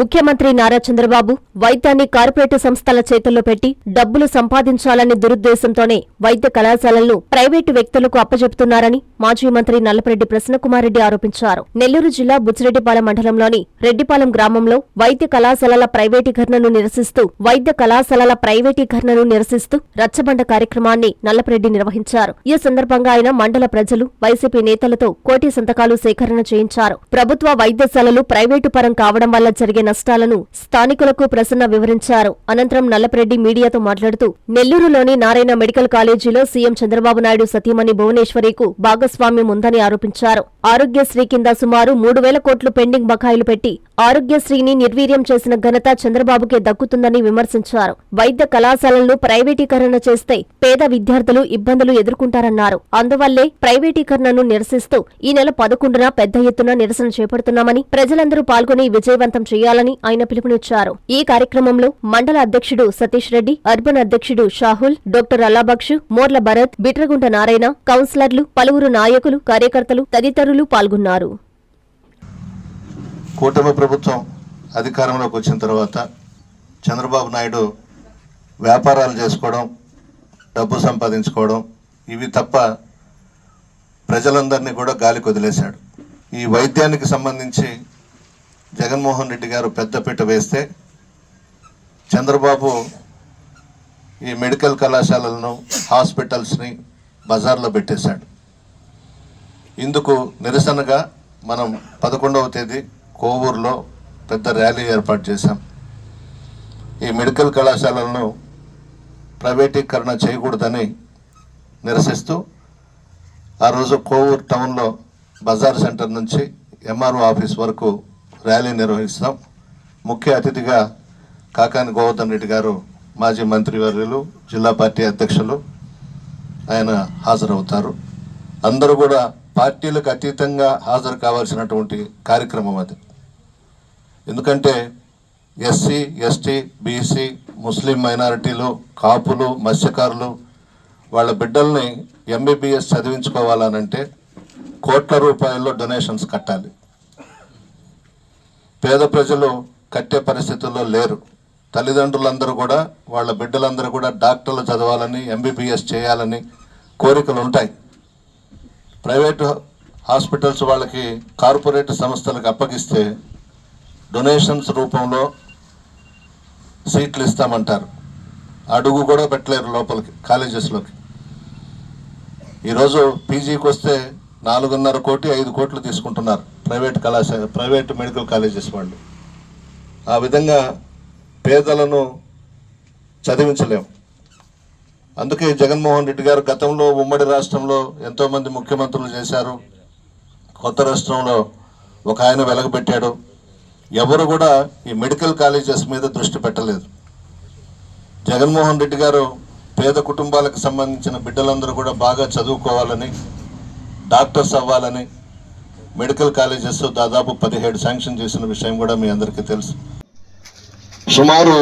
ముఖ్యమంత్రి నారా చంద్రబాబు వైద్యాన్ని కార్పొరేట్ సంస్థల చేతుల్లో పెట్టి డబ్బులు సంపాదించాలనే దురుద్దేశంతోనే వైద్య కళాశాలలను ప్రైవేటు వ్యక్తులకు అప్పజెపుతున్నారని మాజీ మంత్రి నల్లపరెడ్డి ప్రసన్నకుమారెడ్డి ఆరోపించారు. నెల్లూరు జిల్లా బుచ్చిరెడ్డిపాలెం మండలంలోని రెడ్డిపాలెం గ్రామంలో వైద్య కళాశాలల ప్రైవేటీకరణను నిరసిస్తూ వైద్య కళాశాలల ప్రైవేటీకరణను నిరసిస్తూ రచ్చబండ కార్యక్రమాన్ని నల్లపరెడ్డి నిర్వహించారు. ఈ సందర్భంగా ఆయన మండల ప్రజలు వైసీపీ నేతలతో కోటి సంతకాలు సేకరణ చేయించారు. ప్రభుత్వ వైద్యశాలలు ప్రైవేటు పరం కావడం వల్ల జరిగే నష్టాలను స్థానికులకు ప్రసన్న వివరించారు. అనంతరం నల్లపరెడ్డి మీడియాతో మాట్లాడుతూ నెల్లూరులోని నారాయణ మెడికల్ కాలేజీలో సీఎం చంద్రబాబు నాయుడు సతీమణి భువనేశ్వరికి భాగస్వామ్యం ఉందని ఆరోపించారు. ఆరోగ్యశ్రీ కింద సుమారు మూడు వేల కోట్లు పెండింగ్ బకాయిలు పెట్టి ఆరోగ్యశ్రీని నిర్వీర్యం చేసిన ఘనత చంద్రబాబుకే దక్కుతుందని విమర్శించారు. వైద్య కళాశాలలను ప్రైవేటీకరణ చేస్తే పేద విద్యార్థులు ఇబ్బందులు ఎదుర్కొంటారన్నారు. అందువల్లే ప్రైవేటీకరణను నిరసిస్తూ ఈ నెల పదకొండున పెద్ద ఎత్తున నిరసన చేపడుతున్నామని ప్రజలందరూ పాల్గొని విజయవంతం చేయాలని ఆయన పిలుపునిచ్చారు. ఈ కార్యక్రమంలో మండల అధ్యక్షుడు సతీష్ రెడ్డి అర్బన్ అధ్యక్షుడు షాహుల్ డాక్టర్ అల్లాబక్షు మోర్ల భరత్ బిట్రగుంట నారాయణ కౌన్సిలర్లు పలువురు నాయకులు కార్యకర్తలు తదితరులు పాల్గొన్నారు. కూటమి ప్రభుత్వం అధికారంలోకి వచ్చిన తర్వాత చంద్రబాబు నాయుడు వ్యాపారాలు చేసుకోవడం డబ్బు సంపాదించుకోవడం ఇవి తప్ప ప్రజలందరినీ కూడా గాలికి వదిలేశాడు. ఈ వైద్యానికి సంబంధించి జగన్మోహన్ రెడ్డి గారు పెద్దపీట వేస్తే చంద్రబాబు ఈ మెడికల్ కళాశాలలను హాస్పిటల్స్ని బజార్లో పెట్టేశాడు. ఇందుకు నిరసనగా మనం పదకొండవ తేదీ కోవూరులో పెద్ద ర్యాలీ ఏర్పాటు చేశాం. ఈ మెడికల్ కళాశాలలను ప్రైవేటీకరణ చేయకూడదని నిరసిస్తూ ఆ రోజు కోవూరు టౌన్లో బజార్ సెంటర్ నుంచి ఎంఆర్ఓ ఆఫీస్ వరకు ర్యాలీ నిర్వహిస్తాం. ముఖ్య అతిథిగా కాకాని గోవర్ధన్ రెడ్డి గారు మాజీ మంత్రివర్యులు జిల్లా పార్టీ అధ్యక్షులు ఆయన హాజరవుతారు. అందరూ కూడా పార్టీలకు అతీతంగా హాజరు కావాల్సినటువంటి కార్యక్రమం అది. ఎందుకంటే ఎస్సీ ఎస్టీ బీసీ ముస్లిం మైనారిటీలు కాపులు మత్స్యకారులు వాళ్ళ బిడ్డల్ని ఎంబీబీఎస్ చదివించుకోవాలనంటే కోట్ల రూపాయల్లో డొనేషన్స్ కట్టాలి. పేద ప్రజలు కట్టే పరిస్థితుల్లో లేరు. తల్లిదండ్రులందరూ కూడా వాళ్ళ బిడ్డలందరూ కూడా డాక్టర్లు చదవాలని ఎంబీబీఎస్ చేయాలని కోరికలు ఉంటాయి. ప్రైవేటు హాస్పిటల్స్ వాళ్ళకి కార్పొరేట్ సంస్థలకు అప్పగిస్తే డొనేషన్స్ రూపంలో సీట్లు ఇస్తామంటారు. అడుగు కూడా పెట్టలేరు లోపలికి కాలేజెస్లోకి. ఈరోజు పీజీకి వస్తే నాలుగున్నర కోటి ఐదు కోట్లు తీసుకుంటున్నారు. ప్రైవేట్ కళాశాల ప్రైవేట్ మెడికల్ కాలేజెస్ వాళ్ళు. ఆ విధంగా పేదలను చదివించలేము అందుకే జగన్మోహన్ రెడ్డి గారు గతంలో ఉమ్మడి రాష్ట్రంలో ఎంతోమంది ముఖ్యమంత్రులు చేశారు. కొత్త రాష్ట్రంలో ఒక ఆయన వెలగబెట్టాడు. ఎవరు కూడా ఈ మెడికల్ కాలేజెస్ మీద దృష్టి పెట్టలేదు. జగన్మోహన్ రెడ్డి గారు పేద కుటుంబాలకు సంబంధించిన బిడ్డలందరూ కూడా బాగా చదువుకోవాలని డాక్టర్స్ అవ్వాలని మెడికల్ కాలేజెస్ దాదాపు పదిహేడు శాంక్షన్ చేసిన విషయం కూడా మీ అందరికీ తెలుసు. సుమారు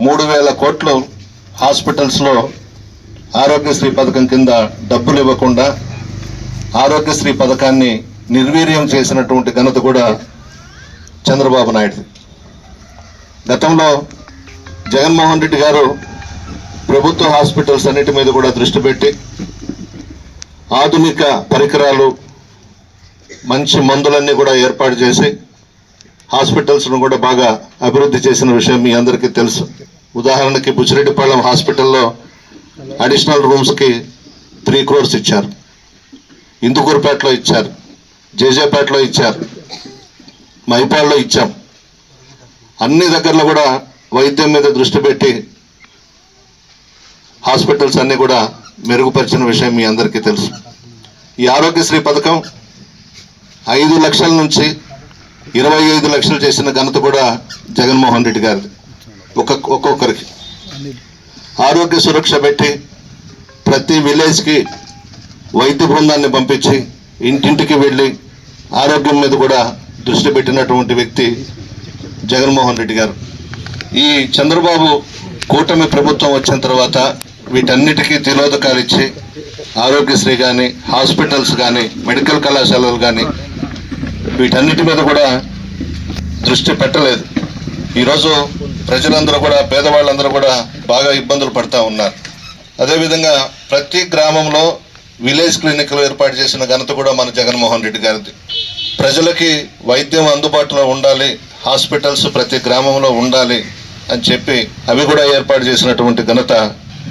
మూడు వేల కోట్లు హాస్పిటల్స్లో ఆరోగ్యశ్రీ పథకం కింద డబ్బులు ఇవ్వకుండా ఆరోగ్యశ్రీ పథకాన్ని నిర్వీర్యం చేసినటువంటి ఘనత కూడా చంద్రబాబు నాయుడు గతంలో జగన్మోహన్ రెడ్డి గారు ప్రభుత్వ హాస్పిటల్స్ అన్నిటి మీద కూడా దృష్టి పెట్టి ఆధునిక పరికరాలు మంచి మందులన్నీ కూడా ఏర్పాటు చేసి హాస్పిటల్స్ను కూడా బాగా అభివృద్ధి చేసిన విషయం మీ అందరికీ తెలుసు. ఉదాహరణకి బుచ్చిరెడ్డిపాళెం హాస్పిటల్లో అడిషనల్ రూమ్స్కి త్రీ క్రోర్స్ ఇచ్చారు. ఇందుకూరుపేటలో ఇచ్చారు. జేజేపేటలో ఇచ్చారు. మైపాల్లో ఇచ్చాం. అన్ని దగ్గరలో కూడా వైద్యం మీద దృష్టి పెట్టి హాస్పిటల్స్ అన్నీ కూడా మెరుగుపరిచిన విషయం మీ అందరికీ తెలుసు. ఈ ఆరోగ్యశ్రీ పథకం ఐదు లక్షల నుంచి ఇరవై ఐదు లక్షలు చేసిన ఘనత కూడా జగన్మోహన్ రెడ్డి గారిది. ఒక్కొక్క ఒక్కొక్కరికి. ఆరోగ్య సురక్ష పెట్టి ప్రతి విలేజ్కి వైద్య బృందాన్ని పంపించి ఇంటింటికి వెళ్ళి ఆరోగ్యం మీద కూడా దృష్టి పెట్టినటువంటి వ్యక్తి జగన్మోహన్ రెడ్డి గారు. ఈ చంద్రబాబు కూటమి ప్రభుత్వం వచ్చిన తర్వాత వీటన్నిటికీ తిలోదకాలు ఇచ్చి ఆరోగ్యశ్రీ కానీ హాస్పిటల్స్ కానీ మెడికల్ కళాశాలలు కానీ వీటన్నిటి మీద కూడా దృష్టి పెట్టలేదు. ఈరోజు ప్రజలందరూ కూడా పేదవాళ్ళందరూ కూడా బాగా ఇబ్బందులు పడుతూ ఉన్నారు. అదేవిధంగా ప్రతి గ్రామంలో విలేజ్ క్లినిక్లు ఏర్పాటు చేసిన ఘనత కూడా మన జగన్మోహన్ రెడ్డి గారిది. ప్రజలకి వైద్యం అందుబాటులో ఉండాలి హాస్పిటల్స్ ప్రతి గ్రామంలో ఉండాలి అని చెప్పి అవి కూడా ఏర్పాటు చేసినటువంటి ఘనత